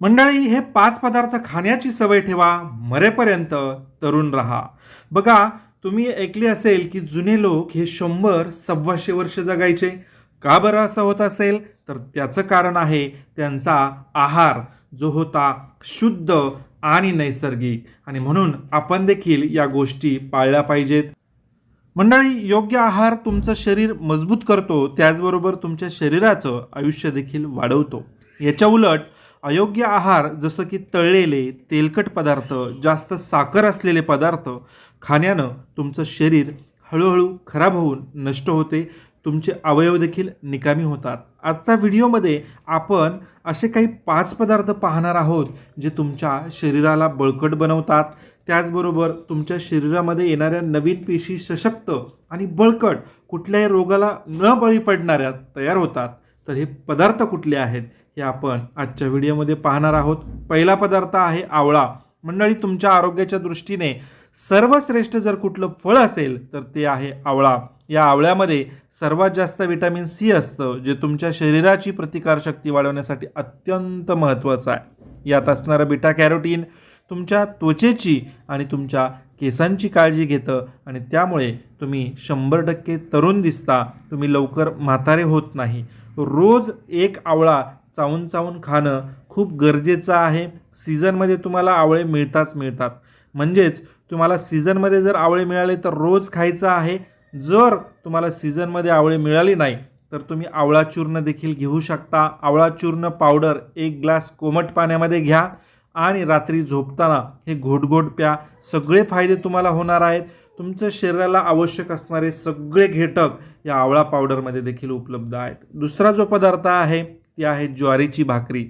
मंडळी हे पाच पदार्थ खाण्याची सवय ठेवा. मरेपर्यंत तरुण राहा. बघा तुम्ही ऐकले असेल की जुने लोक हे शंभर सव्वाशे वर्ष जगायचे. का बरं असं होत असेल? तर त्याचं कारण आहे त्यांचा आहार जो होता शुद्ध आणि नैसर्गिक. आणि म्हणून आपण देखील या गोष्टी पाळल्या पाहिजेत. मंडळी योग्य आहार तुमचं शरीर मजबूत करतो त्याचबरोबर तुमच्या शरीराचं आयुष्य देखील वाढवतो. याच्या उलट अयोग्य आहार जसं की तळलेले तेलकट पदार्थ जास्त साखर असलेले पदार्थ खाण्यानं तुमचं शरीर हळूहळू खराब होऊन नष्ट होते. तुमचे अवयव देखील निकामी होतात. आजचा व्हिडिओमध्ये आपण असे काही पाच पदार्थ पाहणार आहोत जे तुमच्या शरीराला बळकट बनवतात. त्याचबरोबर तुमच्या शरीरामध्ये येणाऱ्या नवीन पेशी सशक्त आणि बळकट कुठल्याही रोगाला न बळी पडणाऱ्या तयार होतात. तर हे पदार्थ कुठले आहेत? हे आपण आजच्या व्हिडिओमध्ये पाहणार आहोत. पहिला पदार्थ आहे आवळा. मंडळी तुमच्या आरोग्याच्या दृष्टीने सर्वश्रेष्ठ जर कुठलं फळ असेल तर ते आहे आवळा. या आवळ्यामध्ये सर्वात जास्त विटॅमिन सी असतं जे तुमच्या शरीराची प्रतिकारशक्ती वाढवण्यासाठी अत्यंत महत्त्वाचं आहे. यात असणारं बिटा कॅरोटीन तुमच्या त्वचेची आणि तुमच्या केसांची काळजी घेतं आणि त्यामुळे तुम्ही शंभर टक्के तरुण दिसता तुम्ही लवकर म्हातारे होत नाही. रोज एक आवळा चावून चावून खाणं खूप गरजेचं आहे. सीझनमध्ये तुम्हाला आवळे मिळताच मिळतात. म्हणजेच तुम्हाला सीझनमध्ये जर आवळे मिळाले तर रोज खायचं आहे. जर तुम्हाला सीझनमध्ये आवळे मिळाली नाही तर तुम्ही आवळा चूर्ण देखील घेऊ शकता. आवळा चूर्ण पावडर एक ग्लास कोमट पाण्यामध्ये घ्या. आणि रात्री झोपताना हे घोटघोट प्या सगळे फायदे तुम्हाला होणार आहेत. तुमच्या शरीराला आवश्यक असणारे सगळे घटक या आवळा पावडरमध्ये देखील उपलब्ध आहेत. दुसरा जो पदार्थ आहे ती आहे ज्वारीची भाकरी.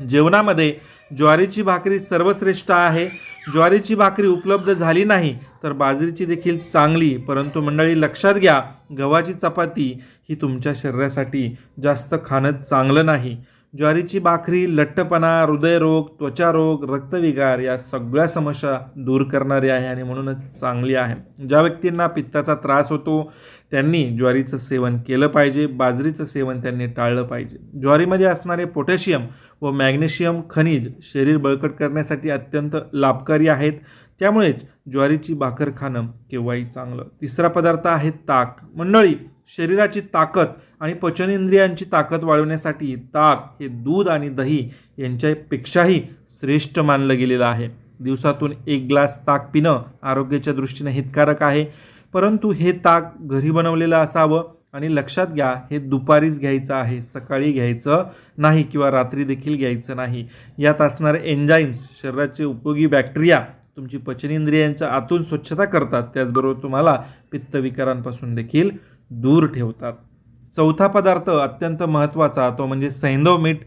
जेवणामध्ये ज्वारीची भाकरी सर्वश्रेष्ठ आहे. ज्वारीची भाकरी उपलब्ध झाली नाही तर बाजरीची देखील चांगली. परंतु मंडळी लक्षात घ्या गव्हाची चपाती ही तुमच्या शरीरासाठी जास्त खाणं चांगलं नाही. ज्वारीची भाकरी लठ्ठपणा हृदयरोग त्वचारोग रक्तविकार या सगळ्या समस्या दूर करणारी आहे आणि म्हणूनच चांगली आहे. ज्या व्यक्तींना पित्ताचा त्रास होतो त्यांनी ज्वारीचं सेवन केलं पाहिजे बाजरीचं सेवन त्यांनी टाळलं पाहिजे. ज्वारीमध्ये असणारे पोटॅशियम व मॅग्नेशियम खनिज शरीर बळकट करण्यासाठी अत्यंत लाभकारी आहेत. त्यामुळेच ज्वारीची भाकर खाणं केव्हाही चांगलं. तिसरा पदार्थ आहे ताक. मंडळी शरीराची ताकद आणि पचनेंद्रियांची ताकद वाढवण्यासाठी ताक हे दूध आणि दही यांच्यापेक्षाही श्रेष्ठ मानलं गेलेलं आहे. दिवसातून एक ग्लास ताक पिणं आरोग्याच्या दृष्टीने हितकारक आहे. परंतु हे ताक घरी बनवलेलं असावं आणि लक्षात घ्या हे दुपारीच घ्यायचं आहे सकाळी घ्यायचं नाही किंवा रात्री देखील घ्यायचं नाही. यात असणारे एन्झाईम्स शरीराचे उपयोगी बॅक्टेरिया तुमची पचनेंद्रियांच्या आतून स्वच्छता करतात. त्याचबरोबर तुम्हाला पित्तविकारांपासून देखील दूर ठेवतात. चौथा पदार्थ अत्यंत महत्त्वाचा तो म्हणजे सैंधव मीठ.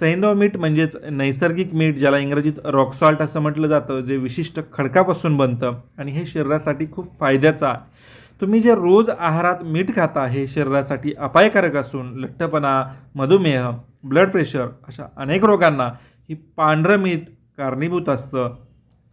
सैंधव मीठ म्हणजेच नैसर्गिक मीठ ज्याला इंग्रजीत रॉकसॉल्ट असं म्हटलं जातं जे विशिष्ट खडकापासून बनतं आणि हे शरीरासाठी खूप फायद्याचं आहे. तुम्ही जे रोज आहारात मीठ खाता हे शरीरासाठी अपायकारक असून लठ्ठपणा मधुमेह ब्लड प्रेशर अशा अनेक रोगांना ही पांढरं मीठ कारणीभूत असतं.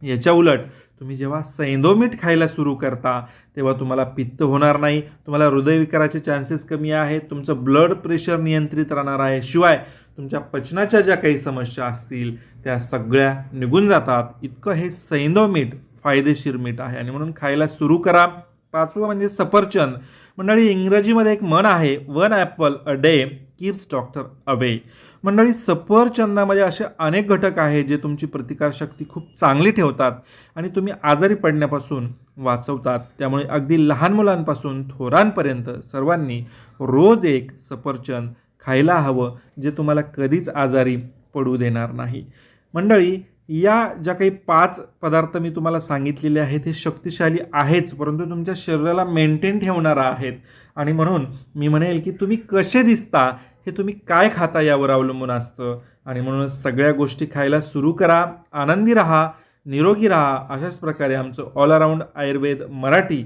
याच्या उलट तुम्ही जेव्हा सैंदोमीठ खायला सुरू करता तेव्हा तुम्हाला पित्त होणार नाही तुम्हाला हृदयविकाराचे चान्सेस कमी आहेत तुमचं ब्लड प्रेशर नियंत्रित राहणार आहे. शिवाय तुमच्या पचनाच्या ज्या काही समस्या असतील त्या सगळ्या निघून जातात. इतकं हे सैंधव मीठ फायदेशीर मीठ आहे. आणि म्हणून खायला सुरू करा. पाचवं म्हणजे सफरचंद. मंडळी इंग्रजीमध्ये एक म्हण आहे one apple a day keeps doctor away मंडळी सफरचंदामध्ये असे अनेक घटक आहेत जे तुमची प्रतिकारशक्ती खूप चांगली ठेवतात आणि तुम्ही आजारी पडण्यापासून वाचवतात. त्यामुळे अगदी लहान मुलांपासून थोरांपर्यंत सर्वांनी रोज एक सफरचंद खायला हवं जे तुम्हाला कधीच आजारी पडू देणार नाही. मंडळी या ज्या काही पाच पदार्थ मी तुम्हाला सांगितलेले आहेत हे शक्तिशाली आहेच परंतु तुमच्या शरीराला मेंटेन ठेवणारा आहेत. आणि म्हणून मी म्हणेल की तुम्ही कसे दिसता हे तुम्ही काय खाता यावर अवलंबून असतं? आणि म्हणून सगळ्या गोष्टी खायला सुरू करा आनंदी राहा निरोगी राहा. अशाच प्रकारे आमचं ऑल अराऊंड आयुर्वेद मराठी